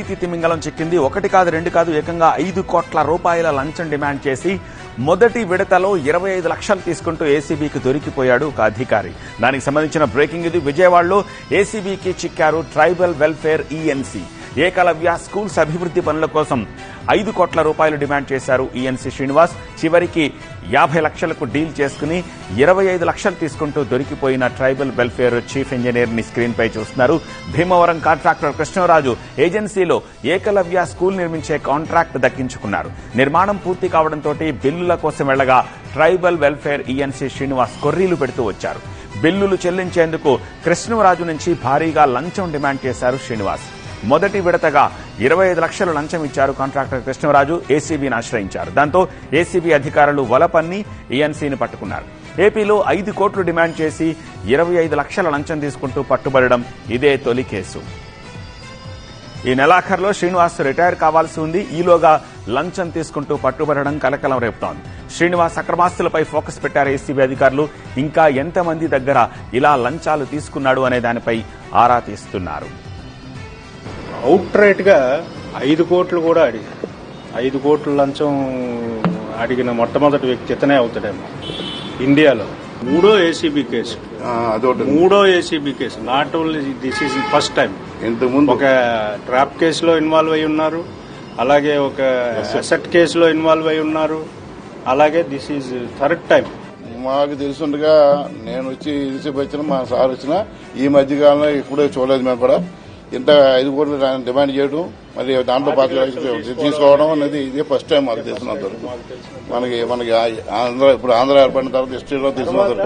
నీతి తిమింగలం చిక్కింది. ఒకటి కాదు రెండు కాదు ఏకంగా ఐదు కోట్ల రూపాయల లంచం డిమాండ్ చేసి మొదటి విడతలో ఇరవై ఐదు లక్షలు తీసుకుంటూ ఏసీబీకి దొరికిపోయాడు ఒక అధికారి. దానికి సంబంధించిన బ్రేకింగ్ ఇది. విజయవాడలో ఏసీబీకి చిక్కారు tribal welfare ENC Ekalavya schools అభివృద్ధి పనుల కోసం ఐదు కోట్ల రూపాయలు డిమాండ్ చేశారు ఈఎన్సీ శ్రీనివాస్. చివరికి యాభై లక్షలకు డీల్ చేసుకుని ఇరవై ఐదు లక్షలు తీసుకుంటూ దొరికిపోయిన ట్రైబల్ వెల్ఫేర్ చీఫ్ ఇంజనీర్ని స్క్రీన్ పై చూస్తున్నారు. భీమవరం కాంట్రాక్టర్ కృష్ణరాజు ఏజెన్సీలో ఏకలవ్య స్కూల్ నిర్మించే కాంట్రాక్ట్ దక్కించుకున్నారు. నిర్మాణం పూర్తి కావడంతో బిల్లుల కోసం వెళ్ళగా ట్రైబల్ వెల్ఫేర్ ఈఎన్సీ శ్రీనివాస్ కొర్రీలు పెడుతూ వచ్చారు. బిల్లులు చెల్లించేందుకు కృష్ణరాజు నుంచి భారీగా లంచం డిమాండ్ చేశారు శ్రీనివాస్. మొదటి విడతగా ఇరవై ఐదు లక్షలు లంచం ఇచ్చారు కాంట్రాక్టర్ కృష్ణరాజు. ఏసీబీని ఆశ్రయించారు. దాంతో ఏసీబీ అధికారులు వలపన్ని ఈఎన్సీని పట్టుకున్నారు. ఏపీలో ఐదు కోట్లు డిమాండ్ చేసి ఇరవై ఐదు లక్షల లంచం తీసుకుంటూ పట్టుబడడం ఇదే తొలి కేసు. ఈ నెలాఖరులో శ్రీనివాస్ రిటైర్ కావాల్సి ఉంది. ఈలోగా లంచం తీసుకుంటూ పట్టుబడడం కలకలం రేపుతోంది. శ్రీనివాస్ అక్రమాస్తులపై ఫోకస్ పెట్టారు ఏసీబీ అధికారులు. ఇంకా ఎంతమంది దగ్గర ఇలా లంచాలు తీసుకున్నాడు అనే దానిపై ఆరా తీస్తున్నారు. అవుట్ రైట్గా ఐదు కోట్లు కూడా అడిగారు ఐదు కోట్ల లంచం అడిగిన మొట్టమొదటి వ్యక్తి ఇతనే అవుతాడేమో. ఇండియాలో. మూడో ఏసీబీ కేసు. మూడో ACB case. Not only this is first time. ఇంతకుముందు. ఒక ట్రాప్ కేసులో ఇన్వాల్వ్ అయి ఉన్నారు. అలాగే ఒక అసెట్ కేసులో ఇన్వాల్వ్ అయి ఉన్నారు. అలాగే దిస్ ఈజ్ థర్డ్ టైం. మాకు తెలుసుండగా నేను వచ్చి రిసీవ్ వచ్చిన మా సార్ వచ్చిన ఈ మధ్య కాలంలో ఇప్పుడే చూడలేదు మేము కూడా. ఇంత ఐదు కోట్లు డిమాండ్ చేయడం మరి దాంట్లో పాతి లక్షలు తీసుకోవడం అనేది ఇదే ఫస్ట్ టైం మాకు తెలిసినంత. మనకి మనకి ఆంధ్ర ఇప్పుడు ఆంధ్ర ఏర్పడిన తర్వాత హిస్టరీలో తెలిసినంత.